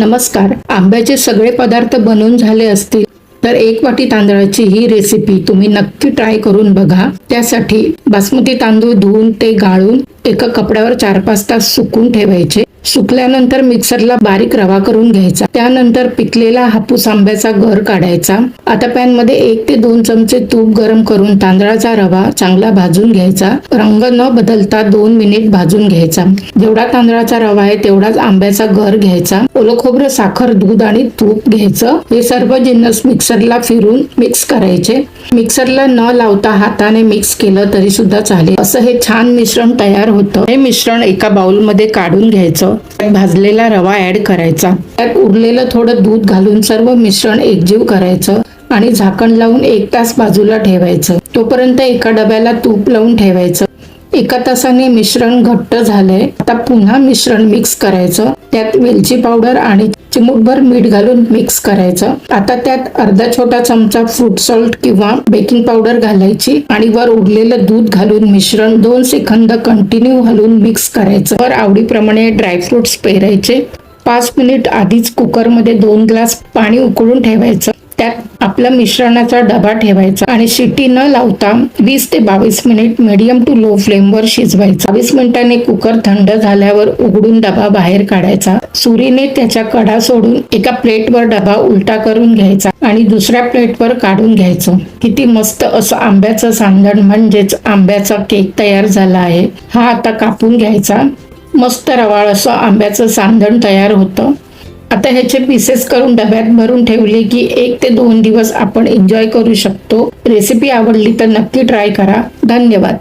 नमस्कार. आंब्याचे सगळे पदार्थ बनवून झाले असतील तर एक वाटी तांदळाची ही रेसिपी तुम्ही नक्की ट्राय करून बघा. त्यासाठी बासमती तांदूळ धुवून ते गाळून एका कपड्यावर चार पाच तास सुकून ठेवायचे. सुकल्यानंतर मिक्सरला बारीक रवा करून घ्यायचा. त्यानंतर पिकलेला हापूस आंब्याचा घर काढायचा. आता पॅनमध्ये एक ते दोन चमचे तूप गरम करून तांदळाचा रवा चांगला भाजून घ्यायचा. रंग न बदलता दोन मिनिट भाजून घ्यायचा. जेवढा तांदळाचा रवा आहे तेवढाच आंब्याचा घर घ्यायचा. ओलं खोबरं साखर दूध आणि तूप घ्यायचं. हे सर्व जिन्नस मिक्सरला फिरून मिक्स करायचे. मिक्सरला न लावता हाताने मिक्स केलं तरी सुद्धा चालेल. असं हे छान मिश्रण तयार होतं. हे मिश्रण एका बाउलमध्ये काढून घ्यायचं. त्यात भाजलेला रवा ऍड करायचा. त्यात उरलेलं थोडं दूध घालून सर्व मिश्रण एकजीव करायचं आणि झाकण लावून एक तास बाजूला ठेवायचं. तोपर्यंत एका डब्याला तूप लावून ठेवायचं. एका तासाने मिश्रण घट्ट झालंय. आता पुन्हा मिश्रण मिक्स करायचं. त्यात वेलची पावडर आणि चिमूटभर मीठ घालून मिक्स करायचं. आता त्यात अर्धा छोटा चमचा फ्रूट सॉल्ट किंवा बेकिंग पावडर घालायची आणि वर उरलेलं दूध घालून मिश्रण दोन सेकंद कंटिन्यू घालून मिक्स करायचं. वर आवडीप्रमाणे ड्रायफ्रुट्स पेरायचे. पाच मिनिट आधीच कुकरमध्ये दोन ग्लास पाणी उकळून ठेवायचं. त्यात आपला मिश्रणाचा डबा ठेवायचा आणि शिटी न लावता वीस ते बावीस मिनिट मिडियम टू लो फ्लेमवर शिजवायचा. बावीस मिनिटांनी कुकर थंड झाल्यावर उघडून डबा बाहेर काढायचा. सुरीने त्याच्या कडा सोडून एका प्लेटवर डबा उलटा करून घ्यायचा आणि दुसऱ्या प्लेटवर काढून घ्यायचं. किती मस्त असं आंब्याचं सांदण म्हणजेच आंब्याचा केक तयार झाला आहे. हा आता कापून घ्यायचा. मस्त रवाळ असं आंब्याचं सांदण तयार होतं. आता ह्याचे पीसेस करून डब्यात भरून ठेवले की एक ते दोन दिवस आपण एन्जॉय करू शकतो. रेसिपी आवडली तर नक्की ट्राय करा. धन्यवाद.